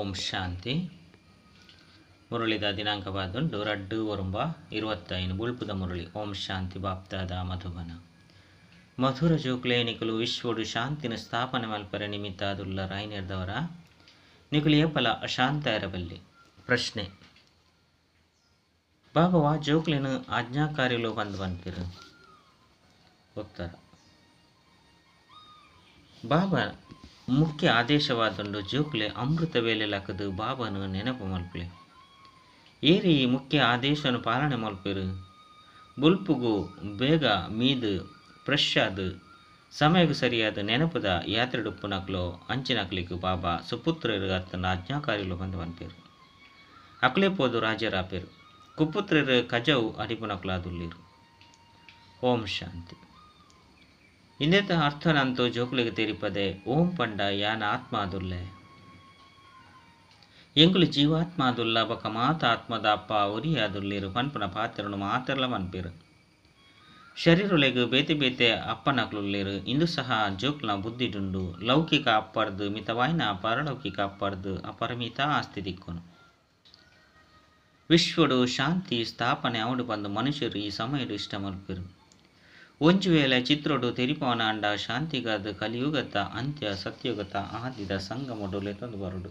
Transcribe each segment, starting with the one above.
ಓಂ ಶಾಂತಿ. ಮುರಳಿದ ದಿನಾಂಕವಾದುಂಡು ರಡ್ಡು ಒರಂಬ ಇರುವತ್ತೈನು ಬುಲ್ಪುದ ಮುರಳಿ, ಓಂ ಶಾಂತಿ, ಬಾಪ್ತಾದ, ಮಧುಬನ. ಮಧುರ ಜೋಕ್ಲೇನಿಕಲು ವಿಶ್ವಡು ಶಾಂತಿನ ಸ್ಥಾಪನೆ ಮಲ್ಪರ ನಿಮಿತ್ತ ಅದುಲ್ಲ ರಾಯ್ನೆರ್ದವರ ನಿಕುಲಿಯ ಫಲ ಅಶಾಂತ ಇರಬಲ್ಲಿ. ಪ್ರಶ್ನೆ ಬಾಬವ ಜೋಕ್ಲಿನ ಆಜ್ಞಾಕಾರಿಲು ಬಂದು ಬಂತಿರು ಉತ್ತರ ಬಾಬಾ ಮುಖ್ಯ ಆದೇಶವಾದೊಂದು ಜೋಕ್ಲೆ ಅಮೃತ ವೇಲೆ ಲಕ್ಕದು ಬಾಬನು ನೆನಪು ಮಲ್ಪಲೆ. ಏರಿ ಮುಖ್ಯ ಆದೇಶನು ಪಾಲನೆ ಮಲ್ಪೆರು ಬುಲ್ಪುಗು ಬೇಗ ಮೀದು ಪ್ರಶಾದ್ ಸಮಯಕ್ಕೆ ಸರಿಯಾದ ನೆನಪದ ಯಾತ್ರೆ ಡುಪ್ಪುನಕ್ಲೋ ಅಂಚಿನಕ್ಲಿக்கு ಬಾಬಾ ಸುಪುತ್ರರು ಅತ್ತನ ಆಜ್ಞಾಕಾರಿಲು ಬಂದು ಬಂದಿರು ಅಕ್ಲೆ ಪೋದು ರಾಜರಾಪೇರು. ಕುಪುತ್ರರು ಕಜವು ಅಡಿಪುನಕ್ಲಾದುಲ್ಲಿರು ಓಂ ಶಾಂತಿ. ಇಂದೆತ ಅರ್ಥನಂತೂ ಜೋಕುಲಿಗೆ ತೆರಿಪದೆ, ಓಂ ಪಂಡ ಯಾನ ಆತ್ಮ ಅದುಲ್ಲೆ ಎಂಕುಲು ಜೀವಾತ್ಮ ಅದುಲ್ಲ ಬಕ ಮಾತ ಆತ್ಮದ ಅಪ್ಪ ಉರಿ ಅದುಲ್ಲಿರು ಪನ್ಪನ ಪಾತ್ರನು ಮಾತೆರ್ಲ ಮನ್ಪಿರು. ಶರೀರುಲೆಗು ಬೇತೆ ಬೇತೆ ಅಪ್ಪನಕ್ಲುಲ್ಲಿರು, ಇಂದು ಸಹ ಜೋಕ್ಲ ಬುದ್ಧಿಡುಂಡು ಲೌಕಿಕ ಅಪ್ಪರ್ದು ಮಿತವಾಯಿನ ಪರಲೌಕಿಕ ಅಪ್ಪರ್ದು, ಅಪರಿಮಿತ ಆಸ್ತಿ ದಿಕ್ಕುನು ವಿಶ್ವಡು ಶಾಂತಿ ಸ್ಥಾಪನೆ ಅವಡು ಬಂದು ಮನುಷ್ಯರು ಈ ಸಮಯ ಇಷ್ಟ ಮಲ್ಪಿರು ಒಂಜು ವೇಳೆ ಚಿತ್ರೊಡು ತೆರಿಪೋನ ಅಂಡ ಶಾಂತಿಗಾದ ಕಲಿಯುಗತ ಅಂತ್ಯ ಸತ್ಯುಗತ ಆದಿದ ಸಂಗಮೊಡುಲೆ ತಂದು ಬರುಡು.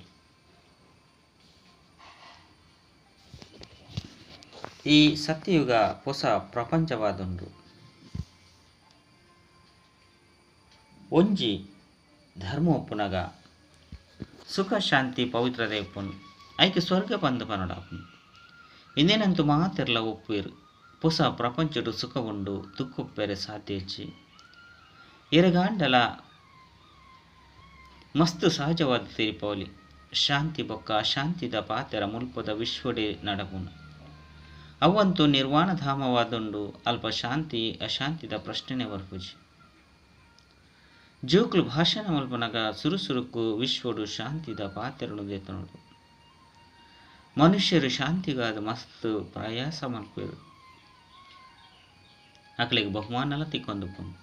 ಈ ಸತ್ಯಯುಗ ಹೊಸ ಪ್ರಪಂಚವಾದುಂಡು ಒಂಜಿ ಧರ್ಮ ಒಪ್ಪುನಗ ಸುಖ ಶಾಂತಿ ಪವಿತ್ರತೆ ಒಪ್ಪುನು ಆಯ್ಕೆ ಸ್ವರ್ಗ ಬಂದು ಪನಡಾಪುನು ಇನ್ನೇನಂತೂ ಮಾತೆರ್ಲ ಒಪ್ಪುವೆರು? ಹೊಸ ಪ್ರಪಂಚಡು ಸುಖವುಂಡು ದುಃಖೊಪ್ಪೆರೆ ಸಾಧ್ಯಚ್ಚಿ ಎರಗಾಂಡಲ ಮಸ್ತು ಸಹಜವಾದ ತಿರಿಪವಲಿ ಶಾಂತಿ ಬೊಕ್ಕ, ಶಾಂತಿದ ಪಾತೆರ ಮುಲ್ಪದ ವಿಶ್ವಡೆ ನಡಗುನು ಅವಂತೂ ನಿರ್ವಾಣ ಧಾಮವಾದುಂಡು ಅಲ್ಪ ಶಾಂತಿ, ಅಶಾಂತಿದ ಪ್ರಶ್ನೆನೆ ವರ್ಪುಜಿ ಜೋಕ್ಲು ಭಾಷಣ ಮಲ್ಪನಗ ಸುರುಸುರುಕು ವಿಶ್ವಡು ಶಾಂತಿದ ಪಾತೆರಡು ದೇತನೋಡು ಮನುಷ್ಯರು ಶಾಂತಿಗಾದ ಮಸ್ತು ಪ್ರಯಾಸ ಮಲ್ಪೇರು ಅಕ್ಲಿಗೆ ಬಹುಮಾನಲ ತಿಕ್ಕೊಂದುಪ್ಪುನು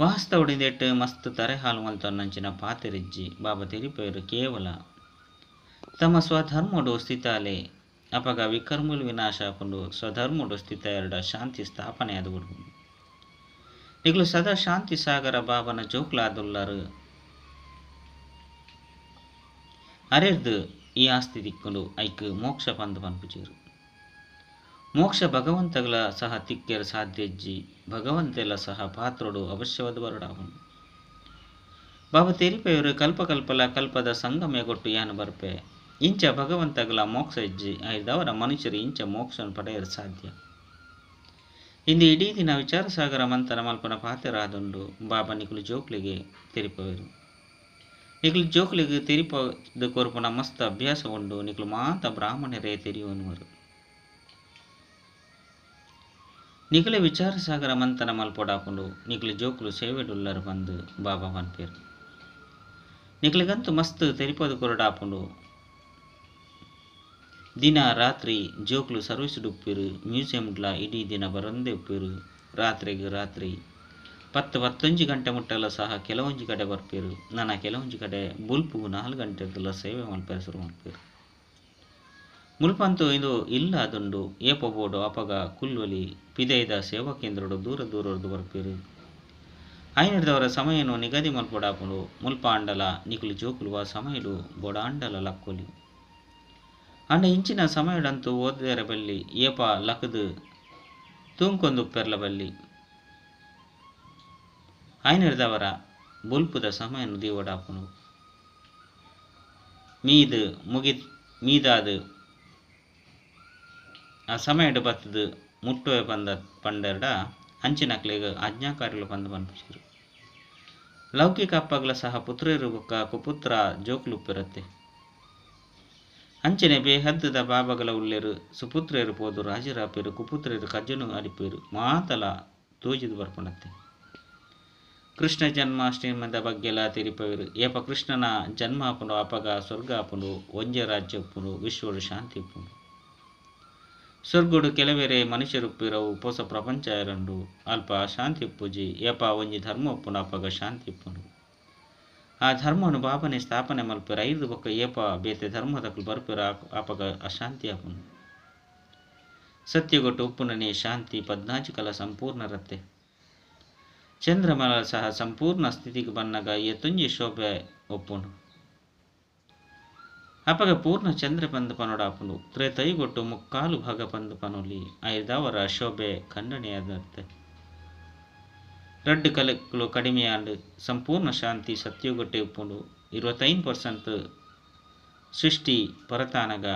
ವಾಸ್ತವಡಿದೆಟ್ಟು ಮಸ್ತ್ ತರೆ ಹಾಲು ಮಲ್ತೊನ್ನಂಚಿನ ಪಾತಿರಿಜ್ಜಿ ಬಾಬಾ ತಿರಿಪೇರು ಕೇವಲ. ತಮ್ಮ ಸ್ವಧರ್ಮಡು ಸ್ಥಿತಾಲೆ, ಅಪಗ ವಿಕರ್ಮುಲ್ ವಿನಾಶ ಹಾಕೊಂಡು ಸ್ವಧರ್ಮಡು ಸ್ಥಿತ ಎರಡ ಶಾಂತಿ ಸ್ಥಾಪನೆ ಆದುಬಿಡು ಈಗಲೂ ಸದಾ ಶಾಂತಿ ಸಾಗರ ಬಾಬನ ಜೋಕ್ಲಾದುಲ್ಲರು. ಅರೆರ್ದು ಈ ಆಸ್ತಿ ದಿಕ್ಕಲು ಐಕ್ ಮೋಕ್ಷ ಪಂದು ಪನ್ಪುಜೇರು ಮೋಕ್ಷ ಭಗವಂತಗಳ ಸಹ ತಿಕ್ಕೆರ ಸಾಧ್ಯಜ್ಜಿ ಭಗವಂತೆಲ್ಲ ಸಹ ಪಾತ್ರೋಡು ಅವಶ್ಯವಾದ ಬರಡಾವನು. ಬಾಬಾ ತೆರಿಪೆಯವರು ಕಲ್ಪಕಲ್ಪಲ ಕಲ್ಪದ ಸಂಗಮೆ ಕೊಟ್ಟು ಯಾನು ಬರ್ಪೆ. ಇಂಚ ಭಗವಂತಗಳ ಮೋಕ್ಷ ಇಜ್ಜಿ ಐದವರ ಮನುಷ್ಯರು ಇಂಚ ಮೋಕ್ಷವನ್ನು ಪಡೆಯಲು ಸಾಧ್ಯ. ಇಂದು ಇಡೀ ದಿನ ವಿಚಾರ ಸಾಗರ ಮಂತನ ಮಲ್ಪನ ಪಾತ್ರರಾದುಂಡು ಬಾಬಾ ನಿಖಲು ಜೋಕ್ಲಿಗೆ ತೆರಿಪವರು ನಿಖಲು ಜೋಕ್ಲಿಗೆ ತೆರಿಪದ ಕೊರ್ಪುನ ಮಸ್ತ್ ಅಭ್ಯಾಸ ಉಂಡು ನಿಖಲು ಮಾತ ಬ್ರಾಹ್ಮಣರೇ ತೆರಿಯುವನುವರು. ಸಾಗರ ಮಂತನ ಮಲ್ಪಡಾಕೊಂಡು ನಿಕಲು ಜೋಕುಲು ಸೇವೆಡುಲ್ಲರು ಬಂದು ಬಾಬಾ ಪನ್ಪೇರು ನಿಕಲಿಗಂತೂ ಮಸ್ತ್ ತೆರಿಪದು ಕೊರಡಾಪುಂಡು ದಿನ ರಾತ್ರಿ ಜೋಕ್ಲು ಸರ್ವಿಸ್ ಉಪ್ಪಿರು ಮ್ಯೂಸಿಯಂಡ್ಲ ಇಡೀ ದಿನ ಬರಂದೇ ಉಪ್ಪಿರು, ರಾತ್ರಿಗೆ ರಾತ್ರಿ ಪತ್ತು ಪತ್ತೊಂಜಿ ಗಂಟೆ ಮುಟ್ಟಲ್ಲ ಸಹ ಕೆಲವೊಂಜಿ ಕಡೆ ಬರ್ಪೇರು ನನ್ನ ಕೆಲವೊಂಜಿ ಕಡೆ ಬುಲ್ಪು ನಾಲ್ಕು ಗಂಟೆದಲ್ಲ ಸೇವೆ ಮಲ್ಪೇರು ಶುರು ಮಲ್ಪೇರು ಮುಲ್ಪಂತು ಇದು ಇಲ್ಲ ಅದುಂಡು ಏಪ ಬೋಡು ಅಪಗ ಕುಲ್ವಲಿ ಪಿದೈದ ಸೇವಾ ಕೇಂದ್ರಡು ದೂರ ದೂರದ್ದು ಬರ್ಪೇರು ಐನಡ್ದವರ ಸಮಯನು ನಿಗದಿ ಮಲ್ಪಡಾಪುಡು ಮುಲ್ಪ ಅಂಡಲ ನಿಕುಲು ಜೋಕುಲುವ ಸಮಯಡು ಬೋಡ ಅಂಡಲ ಲಕ್ಕೊಲಿ. ಅಂಡ ಇಂಚಿನ ಸಮಯಡಂತೂ ಓದರ ಬಲ್ಲಿ ಏಪ ಲಕದು ತೂಂಕೊಂದು ಪೆರ್ಲ ಬಲ್ಲಿ. ಐನಡ್ದವರ ಬುಲ್ಪುದ ಸಮಯನು ದೀವಡಾಪುನು ಮೀದು ಮುಗಿ ಮೀದಾದು ಸಮಯಡು ಬತ್ತದು ಮುಟ್ಟುವೆ ಬಂದ ಪಂಡರ್ಡ ಅಂಚಿನಕ್ಲೆಗ್ ಆಜ್ಞಾಕಾರಿಗಳು ಬಂದು ಪನ್ಪಿಸಿರು ಲೌಕಿಕ ಅಪ್ಪಗಳ ಸಹ ಪುತ್ರರು ಬೊಕ್ಕ ಕುಪುತ್ರ ಜೋಕ್ಲುಪ್ಪಿರತ್ತೆ. ಅಂಚನೆ ಬೇಹದ್ದದ ಬಾಬಗಳ ಉಲ್ಲೆರು ಸುಪುತ್ರೇರು ಪೋದು ರಾಜರಾಪೇರು ಕುಪುತ್ರೇರು ಕಜ್ಜನು ಅಡಿಪೇರು ಮಾತಲ ತೂಜಿದು ಬರ್ಪಣತ್ತೆ. ಕೃಷ್ಣ ಜನ್ಮಾಷ್ಟಮದ ಬಗ್ಗೆಲ್ಲ ತಿರಿಪೇರು ಏಪ ಕೃಷ್ಣನ ಜನ್ಮ ಅಪನು ಅಪಗ ಸ್ವರ್ಗ ಆಪುಂಡು ಒಂಜೆ ರಾಜ್ಯ ಉಪ್ಪುಂಡು ವಿಶ್ವಡು ಶಾಂತಿ ಸ್ವರ್ಗುಡು ಕೆಲವೆರೆ ಮನುಷ್ಯರುಪ್ಪಿರವು ಪೊಸ ಪ್ರಪಂಚ ಎರಂಡು ಅಲ್ಪ ಶಾಂತಿ ಪೂಜಿ ಏಪ ಒಂಜಿ ಧರ್ಮ ಅಪಗ ಶಾಂತಿ ಇಪ್ಪುನು ಆ ಧರ್ಮನು ಬಾಬನೆ ಸ್ಥಾಪನೆ ಮಲ್ಪಿರ, ಐದು ಬೊಕ್ಕ ಏಪ ಬೇತೆ ಧರ್ಮದಕ್ಕಲು ಬರ್ಪಿರ ಆಪಗ ಅಶಾಂತಿ ಆಪುಂಡು ಸತ್ಯಗೊಟ್ಟು ಉಪ್ಪುನನೆ ಶಾಂತಿ ಪದ್ನಾಚಿಕಲ ಕಲ ಸಂಪೂರ್ಣ ರತ್ತೆ ಚಂದ್ರಮಲ ಸಹ ಸಂಪೂರ್ಣ ಸ್ಥಿತಿಗೆ ಬಂದಾಗ ಎತ್ತುಂಜಿ ಶೋಭೆ ಒಪ್ಪುಂಡು. ಅಪಗ ಪೂರ್ಣ ಚಂದ್ರ ಪಂದ ಪನೋಡಾಪುಂಡು ತ್ರೇತೈಗೊಟ್ಟು ಮುಕ್ಕಾಲು ಭಾಗ ಪಂದ್ ಪನೊಲಿ ಐದಾವರ ಶೋಭೆ ಖಂಡನೆಯಾದಂತೆ. ರೆಡ್ ಕಲೆಗಳು ಕಡಿಮೆಯಾಂಡು ಸಂಪೂರ್ಣ ಶಾಂತಿ ಸತ್ಯಗೊಟ್ಟೆ ಉಪ್ಪುಂಡು, ಇರುವತ್ತೈದು ಪರ್ಸೆಂಟ್ ಸೃಷ್ಟಿ ಪರತಾನಗ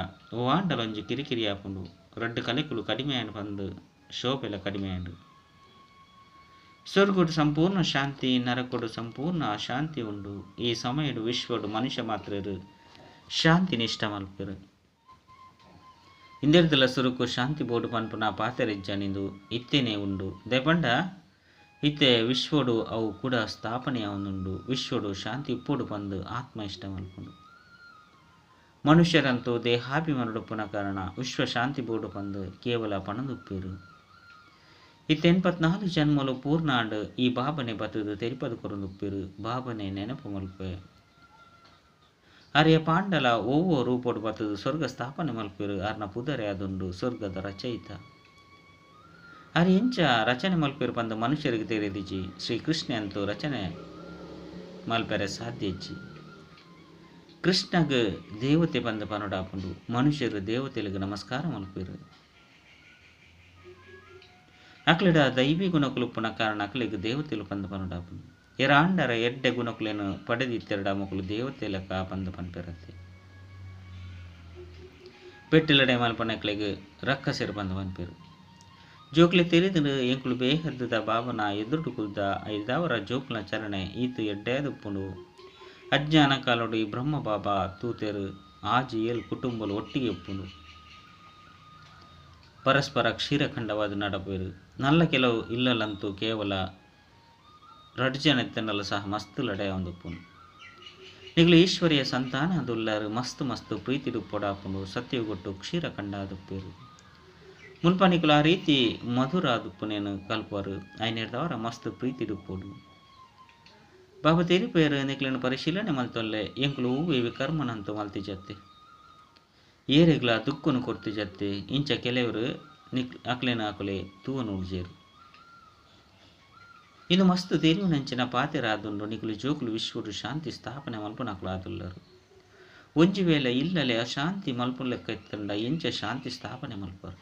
ಓವಾಂಡಲೊಂಜು ಕಿರಿಕಿರಿ ಆಪುಂಡು ರೆಡ್ ಕಲೆಗಳು ಕಡಿಮೆಯನ್ನು ಬಂದು ಶೋಭೆಲ ಕಡಿಮೆಯಾಂಡು ಸ್ವರ್ಗುಡು ಸಂಪೂರ್ಣ ಶಾಂತಿ, ನರಕುಡು ಸಂಪೂರ್ಣ ಅಶಾಂತಿ ಉಂಡು, ಈ ಸಮಯಡು ವಿಶ್ವಡು ಮನುಷ್ಯ ಮಾತ್ರ ನಿಷ್ಠ ಮಲ್ಪರು ಇಂದಿರ್ದಲ ಸುರುಕು ಶಾಂತಿ ಬೋಡು ಪನ್ಪುನ ಪಾತೆರೆಜ್ಜನಿಂದು ಇತ್ತೇನೆ ಉಂಡು. ದೆಪಂಡ ಇತ್ತೆ ವಿಶ್ವಡು ಅವು ಕೂಡ ಸ್ಥಾಪನೆ ಅವನುಂಡು ವಿಶ್ವಡು ಶಾಂತಿ ಇಪ್ಪೋಡು ಬಂದು ಆತ್ಮ ಇಷ್ಟ ಮಲ್ಪುಂಡು ಮನುಷ್ಯರಂತೂ ದೇಹಾಭಿಮಾನುಡುಪ್ಪುನ ಕಾರಣ ವಿಶ್ವ ಶಾಂತಿ ಬೋಡು ಬಂದು ಕೇವಲ ಪಣದುಪ್ಪೇರು ಇತ್ತೆ ಎನ್ಪತ್ನಾಲ್ಕು ಜನ್ಮಲು ಪೂರ್ಣಾಂಡು ಈ ಬಾಬನೆ ಬತ್ತದು ತೆರಿಪದು ಕೊರಂದುಪ್ಪೇರು ಬಾಬನೆ ನೆನಪು ಮಲ್ಪೆ. ಅರೆಯ ಪಾಂಡಲ ಓವೋ ರೂಪೋಡು ಬತ್ತದು ಸ್ವರ್ಗ ಸ್ಥಾಪನೆ ಮಲ್ಪಿರು, ಅರ್ನ ಪುದರೆ ಅದುಂಡು ಸ್ವರ್ಗದ ರಚಯಿತ. ಅರೆ ಇಂಚ ರಚನೆ ಮಲ್ಪಿರು ಬಂದು ಮನುಷ್ಯರಿಗೆ ತೆರೆದಿಜಿ ಶ್ರೀಕೃಷ್ಣ ಅಂತೂ ರಚನೆ ಮಲ್ಪೆರೆ ಸಾಧ್ಯ ಇಜ್ಜಿ ಕೃಷ್ಣಗ್ ದೇವತೆ ಬಂದ ಪನೋಡಾಪುಂಡು, ಮನುಷ್ಯರು ದೇವತೆಲಿಗೆ ನಮಸ್ಕಾರ ಮಲ್ಪಿರು. ಅಕ್ಲಿಡ ದೈವಿ ಗುಣಕುಲುಪ್ಪನ ಕಾರಣ ಅಕ್ಲಿಗೆ ದೇವತೆಲು ಪಂದ ಪನೋಡಾಪುಂಡು. ಎರಾಂಡರ ಎಡ್ಡೆ ಗುಣಕುಲೇನು ಪಡೆದಿತ್ತೆರಡ ಮಕ್ಕಳು ದೇವತೆಲಕ ಪಂದ ಪನ್ಪೆರತ್ತೆ ಪೆಟ್ಟಿಲಡೆ ಮಲ್ಪನಕ್ಲೆಗ್ ರಕ್ಕಸೆರು ಪಂದ ಪನ್ಪೇರು. ಜೋಕ್ಲೆ ತೆರೆದು ಎಂಕುಲು ಬೇಹದ್ದ ಭಾವನ ಎದುರು ಕುಲ್ದ ಐದಾವರ ಜೋಕ್ಲ ಚರಣೆ ಈತು ಎಡ್ಡೇದುಪ್ಪುಂಡು ಅಜ್ಞಾನ ಕಾಲೋಡಿ ಬ್ರಹ್ಮ ಬಾಬಾ ತೂತೆರು ಆಜಿ ಏಲ್ ಕುಟುಂಬಲು ಒಟ್ಟಿಗೆ ಒಪ್ಪುಂಡು ಪರಸ್ಪರ ಕ್ಷೀರಖಂಡವಾದ ನಡಪೇರು. ನಲ್ಲ ಕೆಲವು ಇಲ್ಲಲಂತೂ ಕೇವಲ ರಡ್ಜನೆತ್ತನಲ್ಲ ಸಹ ಮಸ್ತ್ ಲಡೆ ಪುನ್. ನಿಗ್ಲು ಈಶ್ವರಿಯ ಸಂತಾನ ಅದುಲ್ಲರು, ಮಸ್ತ್ ಮಸ್ತ್ ಪ್ರೀತಿ ಪೊಡಾಪುಂಡು ಸತ್ಯಗೊಟ್ಟು ಕ್ಷೀರಖಂಡ ಮುಲ್ಪ ಮುನ್ಪನಿಕುಲು ಆ ರೀತಿ ಮಧುರ ಆದುಪ್ಪುನೇನು ಕಲ್ಪರು ಐನೇರ್ದವರ ಮಸ್ತ್ ಪ್ರೀತಿಡು ಬಾಬು ಬಾಬಾ ತೆರಿಪೇರು ನಿಕ್ಲನ್ನು ಪರಿಶೀಲನೆ ಮಲ್ತೊಲ್ಲೆ, ಎಂಕುಲು ಇವಿ ಕರ್ಮನಂತು ಮಲ್ತಿ ಜತ್ತೆ ಏರೆಗ್ಲ ದುಕ್ಕನ್ನು ಕೊರ್ತಿ ಜತ್ತೆ ಇಂಚ ಕೆಲವರು ನಿಕ್ ಅಕ್ಲೆನ ಆಕುಲೆ ತೂವನು ಉಡ್ಜೇರು ಇದು ಮಸ್ತ್ ತೆರಿವಿನಂಚಿನ పాతిరాదుండు ವಿಶ್ವಡು ಶಾಂತಿ ಸ್ಥಾಪನೆ ಮಲ್ಪುನಕುಲು ಆದುಲ್ಲರು. ಒಂಜಿ ವೇಳೆ ಇಲ್ಲಲೆ ಅಶಾಂತಿ ಮಲ್ಪು ಲೆಕ್ಕ ಎತ್ತಂಡ ಎಂಚ ಶಾಂತಿ ಸ್ಥಾಪನೆ ಮಲ್ಪರು.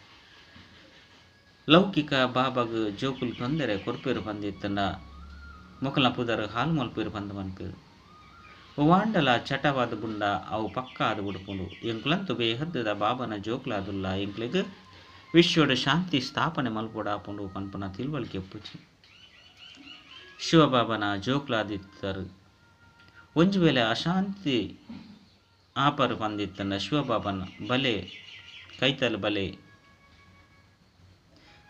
ಲೌಕಿಕ ಬಾಬಾಗ ಜೋಕುಲು ತೊಂದರೆ ಕೊರ್ಪೇರು ಬಂದಿತ್ತಂಡ ಮೊಕಲ ಪುದರ್ ಹಾಲು ಮಲ್ಪೇರು ಬಂದು ಮನ್ಪೇರು ವಾಂಡಲ ಚಟವಾದ ಗುಂಡ ಅವು ಪಕ್ಕ ಆದ ಬುಡ್ಪುಂಡು. ಎಂಕ್ಲಂತು ಬೇಹದ್ದದ ಬಾಬನ ಜೋಕ್ಲಾದುಲ್ಲ ಎಂಕ್ಲೆಗ್ ವಿಶ್ವದ ಶಾಂತಿ ಸ್ಥಾಪನೆ ಮಲ್ಪುಡಾಪುಂಡು ಪನ್ಪುನ ತಿಳುವಳಿಕೆ ಎಪ್ಪುಚಿ ಶಿವಬಾಬನ ಜೋಕ್ಲಾದಿತ್ತರು. ಒಂದು ವೇಳೆ ಅಶಾಂತಿ ಆಪರು ಬಂದಿತ್ತಂಡ ಶಿವಬಾಬನ ಬಲೆ, ಕೈತಲ್ ಬಲೆ.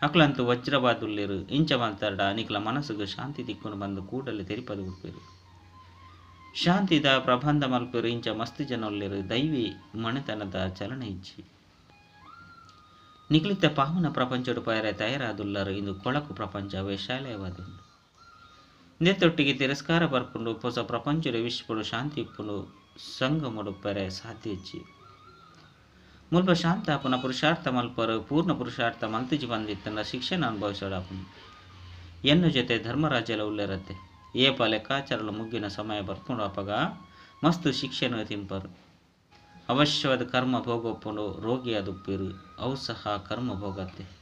ಅಕ್ಲಂತೂ ವಜ್ರವಾದುಲ್ಲೇರು ಇಂಚ ಮಾತಾಡ ನಿಖಲ ಮನಸ್ಸುಗೆ ಶಾಂತಿ ತಿಕ್ಕೊಂಡು ಬಂದು ಕೂಡಲೇ ತೆರಿಪದು ಬಿಡ್ಪೇರು ಶಾಂತಿದ ಪ್ರಬಂಧ ಮಲ್ಪಿರು, ಇಂಚ ಮಸ್ತ್ ಜನಲ್ಲಿರು ದೈವಿ ಮನೆತನದ ಚಲನೆ ಇಜ್ಜಿ ನಿಖಲಿತ ಪಾವನ ಪ್ರಪಂಚಡು ಪಾಯರೆ ತಯಾರಾದುಲ್ಲರು, ಇಂದು ಕೊಳಕು ಪ್ರಪಂಚ ವೈಶಾಲ್ಯವಾದುಂಡು ನೆತ್ತೊಟ್ಟಿಗೆ ತಿರಸ್ಕಾರ ಬರ್ಕೊಂಡು ಹೊಸ ಪ್ರಪಂಚದ ವಿಶ್ವಡು ಶಾಂತಿ ಇಪ್ಪುಂಡು ಸಂಗಮಡು ಪೆರೆ ಸಾಧ್ಯಜ್ಜಿ ಮುಲ್ಪ ಶಾಂತ ಪುನಃ ಪುರುಷಾರ್ಥ ಮಲ್ಪರು, ಪೂರ್ಣ ಪುರುಷಾರ್ಥ ಮಲ್ತಿಜಿ ಬಂದಿತ್ತನ ಶಿಕ್ಷಣ ಅನುಭವಿಸೋಡಾಪುನು ಎನ್ನು ಜೊತೆ ಧರ್ಮರಾಜ್ಯಲ ಉಳ್ಳಿರತ್ತೆ. ಏಪ ಲೆಕ್ಕಾಚಾರಲು ಮುಗ್ಗಿನ ಸಮಯ ಬರ್ಪುಂಡು ಅಪಗ ಮಸ್ತು ಶಿಕ್ಷಣ ತಿಂಪರು. ಅವಶ್ಯವಾದ ಕರ್ಮ ಭೋಗೊಪ್ಪುಂಡು ರೋಗಿ ಅದುಪ್ಪಿರು ಅವು ಸಹ ಕರ್ಮ ಭೋಗತ್ತೆ.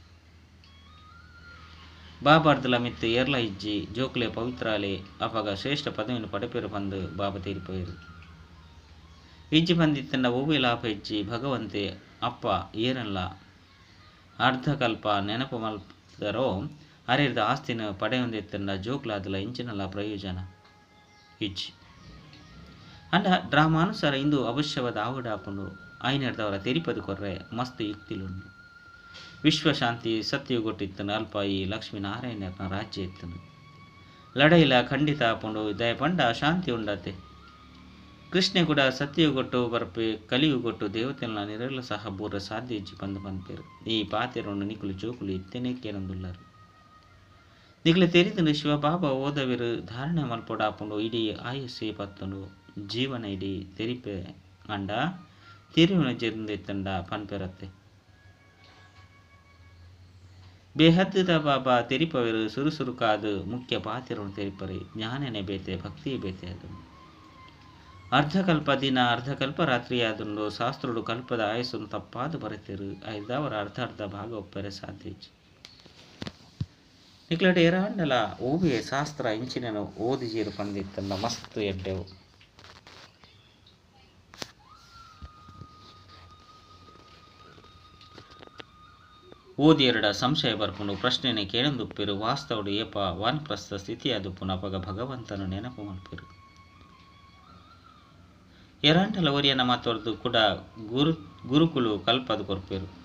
ಬಾಬಾರ್ದಲ ಮಿತ್ತು ಏರ್ಲ ಇಜ್ಜಿ, ಜೋಕ್ಲೆ ಪವಿತ್ರಾಲೆ ಅಪಗ ಶ್ರೇಷ್ಠ ಪದವಿನ ಪಡೆಪೇರು ಬಂದು ಬಾಬಾ ತೀರಿಪೋಯಿರು. ಇಜ್ಜಿ ಬಂದಿತ್ತನ್ನ ಓವಿ ಲಾಭ ಇಜ್ಜಿ, ಭಗವಂತೆ, ಅಪ್ಪ, ಏರಲ್ಲ. ಅರ್ಧಕಲ್ಪ ನೆನಪು ಮಲ್ಪದರೋ ಅರಿದ ಆಸ್ತಿನ ಜೋಕ್ಲ ಜೋಕ್ಲಾದಲ ಇಂಚಿನಲ್ಲ ಪ್ರಯೋಜನ. ಇಜ್ಜಿ. ಅಂಡ ಡ್ರಾಮಾನುಸಾರ ಇಂದು ಅವಶ್ಯವಾದ ಆವುಡಾಪುಂಡು ಐನರ್ದವರ ತೆರಿಪದು ಕೊರ್ರೆ ಮಸ್ತ್ ಯುಕ್ತಿಲುಂಡು ವಿಶ್ವಶಾಂತಿ ಸತ್ಯಗೊಟ್ಟಿತ್ತನು ಅಲ್ಪ ಈ ಲಕ್ಷ್ಮೀನಾರಾಯಣನ ರಾಜ್ಯ ಇತ್ತನು. ಲಡೈಲ ಖಂಡಿತ ಆಪುಂಡು ದಯಪಂಡ ಶಾಂತಿ ಉಂಡತೆ. ಕೃಷ್ಣ ಕೂಡ ಸತ್ಯಗೊಟ್ಟು ಬರ್ಪೆ ಕಲಿಯುಗೊಟ್ಟು ದೇವತೆಲ್ಲ ನಿರಲ್ಲ ಸಹ ಬೂರ ಸಾಧ್ಯ ಇಜ್ಜಿ ಬಂದು ಬಂದಿರು ಈ ಪಾತಿರನ್ನು ನಿಕುಲು ಜೋಕುಲು ಇತ್ತೇನೆ ಕೇನೊಂದುಲ್ಲರು ನಿಗ್ಲೆ ತೆರಿದಿನ ಶಿವಬಾಬ ಓದವಿರು ಧಾರಣೆ ಮಲ್ಪೊಡಾಪುಂಡು ಇಡೀ ಆಯುಸ್ಸೆ ಪತ್ತನು ಜೀವನ ಇಡೀ ತೆರಿಪೆ ಅಂಡ ತಿರುವಿನ ಜೆಂದೆತ್ತಂಡ ಪನ್ಪೆರತ್ತೆ. ತೆರಿಪವರು ಸುರುಸುರು ಕಾದು ಮುಖ್ಯ ಪಾತಿರನ್ನು ತೆರಿಪರಿ. ಜ್ಞಾನನೆ ಬೇತೆ ಭಕ್ತಿ ಬೇತೆ ಅದು. ಅರ್ಧಕಲ್ಪ ದಿನ, ಅರ್ಧಕಲ್ಪ ರಾತ್ರಿ ಆದುಂಡು ಶಾಸ್ತ್ರಡು ಕಲ್ಪದ ಆಯಸ್ಸನ್ನು ತಪ್ಪಾದು ಬರೆತಿರು. ಐದವರ ಅರ್ಧ ಅರ್ಧ ಭಾಗ ಒಪ್ಪರೆ ಸಾಧ್ಯ ನಿಕ್ಲಟ ಏರಾಂಡಲ ಓಬಿಯ ಶಾಸ್ತ್ರ ಇಂಚಿನನು ಓದಿಜೀರು ಪಂದಿತ್ತಂದ ಮಸ್ತ್ ಎಡ್ಡೆವು. ಓದಿ ಎರಡ ಸಂಶಯ ಬರ್ಕೊಂಡು ಪ್ರಶ್ನೆನೆ ಕೇಳಂದುಪ್ಪಿರು. ವಾಸ್ತವಡು, ಏಪ, ವಾನಪ್ರಸ್ಥ ಸ್ಥಿತಿಯಾದುಪ್ಪುನ ಪಗ ಭಗವಂತನು ನೆನಪು ಮಲ್ಪಿರು ಎರಾಂಟಲ ಒರಿಯನ ಮಾತೊರ್ದು ಕೂಡ ಗುರು, ಗುರುಕುಲು ಕಲ್ಪದ ಕೊರ್ಪೆರು.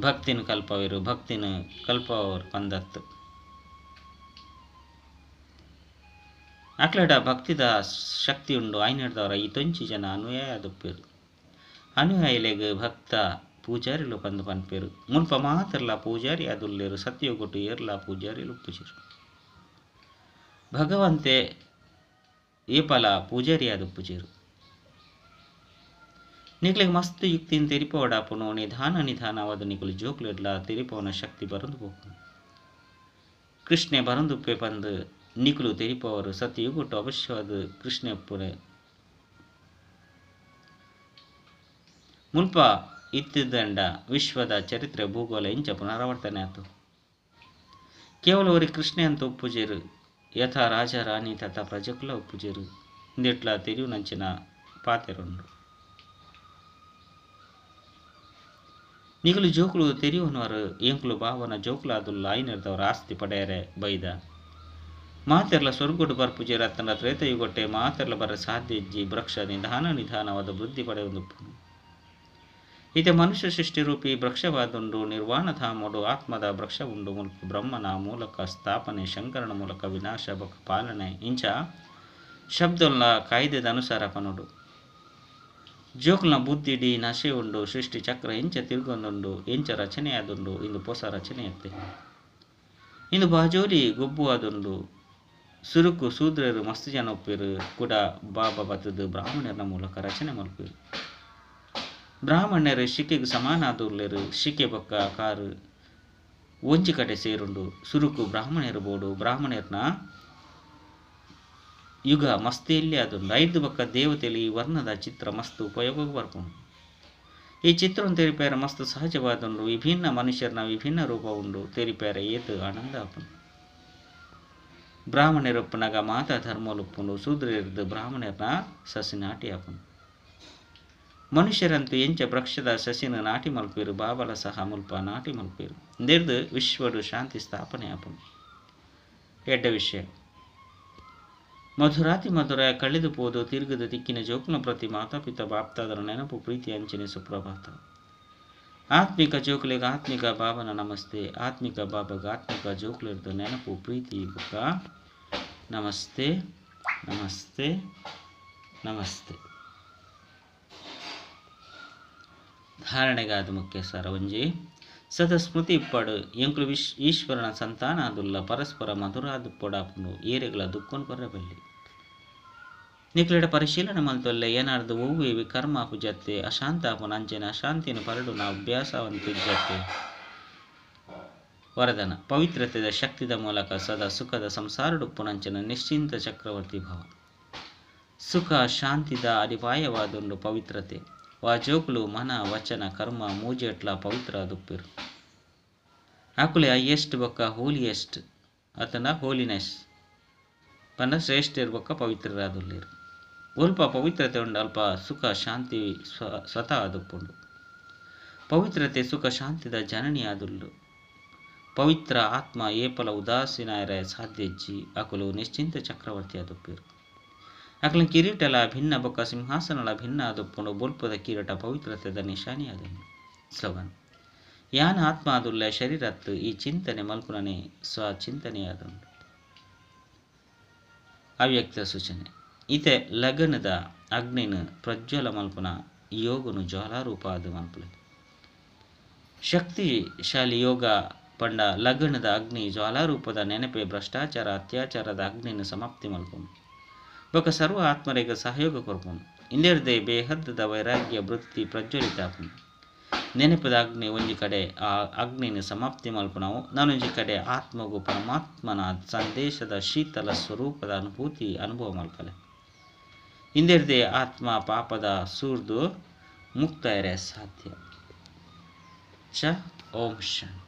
ಭಕ್ತಿನ ಕಲ್ಪವಿರು. ಭಕ್ತಿನ ಕಲ್ಪವರು ಪಂದತ್ತು ಅಕ್ಲಡ ಭಕ್ತಿದ ಶಕ್ತಿ ಉಂಡು ಐನಡ್ದವರ ಈ ತೊಂಚಿ ಜನ ಅನುಯಾಯ ದುಪ್ಪೇರು ಅನುಯಾಯಿಲೆಗ್ ಭಕ್ತ ಪಂದು ಪನ್ಪೇರು ಮುಲ್ಪ ಮಾತ್ರಲ ಪೂಜಾರಿ ಅದುಲ್ಲೇರು ಸತ್ಯೋಗೊಟ್ಟು ಏರ್ಲ ಪೂಜಾರಿ ಲುಪ್ಪುಚಿರು ಭಗವಂತೆ ಏಪಲ ಪೂಜಾರಿ ಅದುಪ್ಪುಚಿರು ನಿಕ್ಲೆಗ್ ಮಸ್ತ್ ಯುಕ್ತಿನ ತೆರಿಪೋಡಾಪುನು ನಿಧಾನ ನಿಧಾನವಾದ ನಿಕುಲು ಜೋಕ್ಲೆಡ್ಲ ತೆರಿಪೋನ ಶಕ್ತಿ ಬರಂದು ಹೋಪುನು ಕೃಷ್ಣೆ ಬರಂದುಪ್ಪೆ ಪಂದು ನಿಕಲು ತೆರಿಪವರು ಸತ್ಯುಗೊಟ್ಟು ಅವಶ್ಯವಾದ ಕೃಷ್ಣೆ ಪುರೆ. ಮುಲ್ಪ ಇತ್ತಿದ್ದಂಡ ವಿಶ್ವದ ಚರಿತ್ರೆ ಭೂಗೋಲ ಇಂಚ ಪುನರಾವರ್ತನೆ ಆತು. ಕೇವಲ ಅವರಿಗೆ ಕೃಷ್ಣ ಅಂತ ಒಪ್ಪುಜೇರು. ಯಥಾ ರಾಜ ರಾಣಿ ತಥಾ ಪ್ರಜಕುಲ ಒಪ್ಪುಜೇರು. ಇಂದಿಟ್ಲ ತಿರುವು ನಂಚಿನ ಪಾತೆರುಂಡು ನಿಗಲು ಜೋಕುಲು ತೆರೆಯುವನವರು ಏಂಕುಲು ಭಾವನ ಜೋಕುಲಾದುಲ್ಲ ಐನರ್ದವರ ಆಸ್ತಿ ಪಡೆಯರೆ ಬೈದ. ಮಾತೆರ್ಲ ಸ್ವರ್ಗುಡು ಬರ್ಪುಜೇರ ತನ್ನ ತ್ರೇತಯುಗೊಟ್ಟೆ ಮಾತೆರ್ಲ ಬರ ಸಾಧ್ಯ ಬೃಕ್ಷ ನಿಧಾನ ನಿಧಾನವಾದ ವೃದ್ಧಿ ಪಡೆಯುವುದು ಇತೆ ಮನುಷ್ಯ ಸೃಷ್ಟಿರೂಪಿ ವೃಕ್ಷವಾದುಂಡು ನಿರ್ವಾಣಧಾಮುಡು ಆತ್ಮದ ವೃಕ್ಷ ಉಂಡು ಮೂಲಕ ಬ್ರಹ್ಮನ ಮೂಲಕ ಸ್ಥಾಪನೆ, ಶಂಕರನ ಮೂಲಕ ವಿನಾಶ ಬಕ ಪಾಲನೆ, ಇಂಚ ಶಬ್ದೊಲ್ಲ ಕಾಯ್ದೆದ ಅನುಸಾರ ಪನುಡು. ಜೋಕ್ನ ಬುದ್ಧಿಡಿ ನಶೆ ಉಂಡು ಸೃಷ್ಟಿ ಚಕ್ರ ಇಂಚ ತಿರುಗೊಂದುಂಡು, ಇಂಚ ರಚನೆ ಆದುಂಡು ಇಂದು ಹೊಸ ರಚನೆ ಎತ್ತೆ ಇಂದು ಬಾಜೋಲಿ ಗೊಬ್ಬು ಆದುಂಡು ಸುರುಕು ಸೂದ್ರರು ಮಸ್ತ್ ಜನ ಒಪ್ಪಿರು ಕೂಡ, ಬಾಬಾ ಬತ್ತದು, ಬ್ರಾಹ್ಮಣರ ಮೂಲಕ ರಚನೆ ಮಲ್ಪಿರು. ಬ್ರಾಹ್ಮಣ್ಯರು ಶಿಕೆಗೆ ಸಮಾನಾದುರ್ಲೆರು ಶಿಕೆ ಬೊಕ್ಕ ಕಾರು ಒಂಜಿ ಕಡೆ ಸೇರುಂಡು. ಸುರುಕು ಬ್ರಾಹ್ಮಣರು ಬೋಡು. ಬ್ರಾಹ್ಮಣರ್ನ ಯುಗ ಮಸ್ತಿಯಲ್ಲಿ ಅದೊಂದು ಐದು ದೇವತೆಯಲ್ಲಿ ಈ ವರ್ಣದ ಚಿತ್ರ ಮಸ್ತ್ ಉಪಯೋಗ ಬರ್ಕೊಂಡು ಈ ಚಿತ್ರವನ್ನು ತೆರಿಪೇರ ಮಸ್ತ್ ಸಹಜವಾದೊಂದು ವಿಭಿನ್ನ ಮನುಷ್ಯರನ್ನ ವಿಭಿನ್ನ ರೂಪ ಉಂಡು ತೆರಿಪೇರ ಏತು ಆನಂದ ಆಪುಂಡು. ಬ್ರಾಹ್ಮಣರೊಪ್ಪನಾಗ ಮಾತಾ ಧರ್ಮಲುಪ್ಪುಂಡು ಶೂದ್ರರಿದ್ದು ಬ್ರಾಹ್ಮಣರನ್ನ ಸಸಿ ನಾಟಿ ಆಪುಂಡು. ಮನುಷ್ಯರಂತೂ ಎಂಚ ವೃಕ್ಷದ ಸಸಿನ ನಾಟಿ ಮಲ್ಪೇರು ಬಾಬಲ ಸಹ ಮುಲ್ಪ ನಾಟಿ ಮಲ್ಪೇರು ನಿರ್ದು ವಿಶ್ವಡು ಶಾಂತಿ ಸ್ಥಾಪನೆ ಆಪುಂಡು ಎಡ್ಡ ವಿಷಯ. ಮಧುರಾತಿ ಮಧುರ ಕಳೆದು ಪೋದು ತಿರುಗದ ದಿಕ್ಕಿನ ಜೋಕುನ ಪ್ರತಿ ಮಾತಾಪಿತ ಬಾಪ್ತಾದರ ನೆನಪು ಪ್ರೀತಿ ಅಂಚನೆ ಸುಪ್ರಭಾತ. ಆತ್ಮಿಕ ಜೋಕುಲಿಗೆ ಆತ್ಮಿಕ ಬಾಬನ ನಮಸ್ತೆ, ಆತ್ಮಿಕ ಬಾಬಗ ಆತ್ಮಿಕ ಜೋಕುಲಿರ್ದು ನೆನಪು ಪ್ರೀತಿ ಬುಕ್ಕ ನಮಸ್ತೆ ನಮಸ್ತೆ ನಮಸ್ತೆ. ಧಾರಣೆಗಾದ ಮುಖ್ಯ ಸರ ಒಂಜಿ ಸದ ಸ್ಮೃತಿ ಪಡು ಎಂಕುಲು ವಿಶ್, ಈಶ್ವರನ ಸಂತಾನ, ಅದುಲ್ಲ ಪರಸ್ಪರ ಮಧುರಾದು ಪೊಡಾಪುಂಡು ಏರೆಗಳ ದುಃಖನ್ ಬರಬಲ್ಲಿ ನಿಕ್ಲೆಡ ಪರಿಶೀಲನೆ ಮಲ್ತೊಲ್ಲೆ ಏನಾರ್ದು ಹೂವೇವಿ ಕರ್ಮ ಜತ್ತೆ ಅಶಾಂತಾಪುನ ಅಂಚೆನ ಅಶಾಂತಿನ ಪರಡು ನಾ ಅಭ್ಯಾಸವಂತ ಜತ್ತೆ ವರದನ, ಪವಿತ್ರತೆದ ಶಕ್ತಿದ ಮೂಲಕ ಸದಾ ಸುಖದ ಸಂಸಾರಡುಪ್ಪುನಂಚನ ನಿಶ್ಚಿಂತ ಚಕ್ರವರ್ತಿ ಭಾವ. ಸುಖ, ಶಾಂತಿದ ಅಡಿಪಾಯವಾದೊಂದು ಪವಿತ್ರತೆ. ವಾಜೋಕುಲು ಮನ ವಚನ ಕರ್ಮ ಮೂಜೆಟ್ಲ ಪವಿತ್ರ ದುಪ್ಪಿರು. ಆಕುಲೆ ಹೈಯೆಸ್ಟ್ ಬೊಕ್ಕ ಹೋಲಿಯೆಸ್ಟ್ ಅತನ ಹೋಲಿನೆಸ್ ಪಂಡ ಶ್ರೇಷ್ಠ ಇರ್ಬೊಕ್ಕ ಪವಿತ್ರರಾದುಲ್ಲಿರು. ಒಲ್ಪ ಪವಿತ್ರತೆ ಉಂಡು, ಅಲ್ಪ ಸುಖ ಶಾಂತಿ ಸ್ವ, ಸ್ವತಃ ಆದುಪ್ಪುಂಡು ಪವಿತ್ರತೆ, ಸುಖ ಶಾಂತಿದ ಜನನಿ ಆದುಲ್ಲು. ಪವಿತ್ರ ಆತ್ಮ ಏಪಲ ಉದಾಸೀನಾಯರ ಸಾಧ್ಯಜ್ಜಿ, ಆಕುಲು ನಿಶ್ಚಿಂತ ಚಕ್ರವರ್ತಿ ಆದುಪ್ಪಿರು ಅಕಲ ಕಿರೀಟಲ ಭಿನ್ನ, ಬೊಕ್ಕ ಸಿಂಹಾಸನಲ ಭಿನ್ನ ಆದುಪ್ಪುಂಡು ಬುಲ್ಪದ ಕಿರೀಟ ಪವಿತ್ರತೆದ ನಿಶಾನಿಯಾದ ಸ್ಲೋಗನ್ ಯಾನ ಆತ್ಮ ಅದುಲ್ಲ ಶರೀರತ್ತು, ಈ ಚಿಂತನೆ ಮಲ್ಪುನನೆ ಸ್ವ ಚಿಂತನೆಯಾದುಂಡು ಅವ್ಯಕ್ತ ಸೂಚನೆ. ಇತೆ ಲಗನದ ಅಗ್ನಿನ ಪ್ರಜ್ವಲ ಮಲ್ಪುನ ಯೋಗನು ಜ್ವಾಲಾರೂಪ ಆದ ಮಲ್ಪುಲೆ ಶಕ್ತಿಶಾಲಿ ಯೋಗ ಪಂಡ ಲಗ್ನದ ಅಗ್ನಿ ಜ್ವಾಲಾರೂಪದ ನೆನಪೆ ಭ್ರಷ್ಟಾಚಾರ, ಅತ್ಯಾಚಾರದ ಅಗ್ನಿನ ಸಮಾಪ್ತಿ ಮಲ್ಪುನು ಸರ್ವ ಆತ್ಮರಿಗೆ ಸಹಯೋಗ ಕೊರ್ಪುನು ಇಂದೆರ್ದೆ ಬೇಹದ್ದದ ವೈರಾಗ್ಯ ವೃತ್ತಿ ಪ್ರಜ್ವಲಿತ ನೆನಪದ ಅಗ್ನಿ ಒಂಜಿ ಕಡೆ ಆ ಅಗ್ನಿನ ಸಮಾಪ್ತಿ ಮಲ್ಪನವು. ನಾನೊಂಜಿ ಕಡೆ ಆತ್ಮಗೂ ಪರಮಾತ್ಮನ ಸಂದೇಶದ ಶೀತಲ ಸ್ವರೂಪದ ಅನುಭೂತಿ ಅನುಭವ ಮಲ್ಪಲೆ. ಇಂದೆರ್ದೆ ಆತ್ಮ ಪಾಪದ ಸೂರ್ದು ಮುಕ್ತ ಇರೇ ಸಾಧ್ಯ. ಚ, ಓಂ ಶಾಂತಿ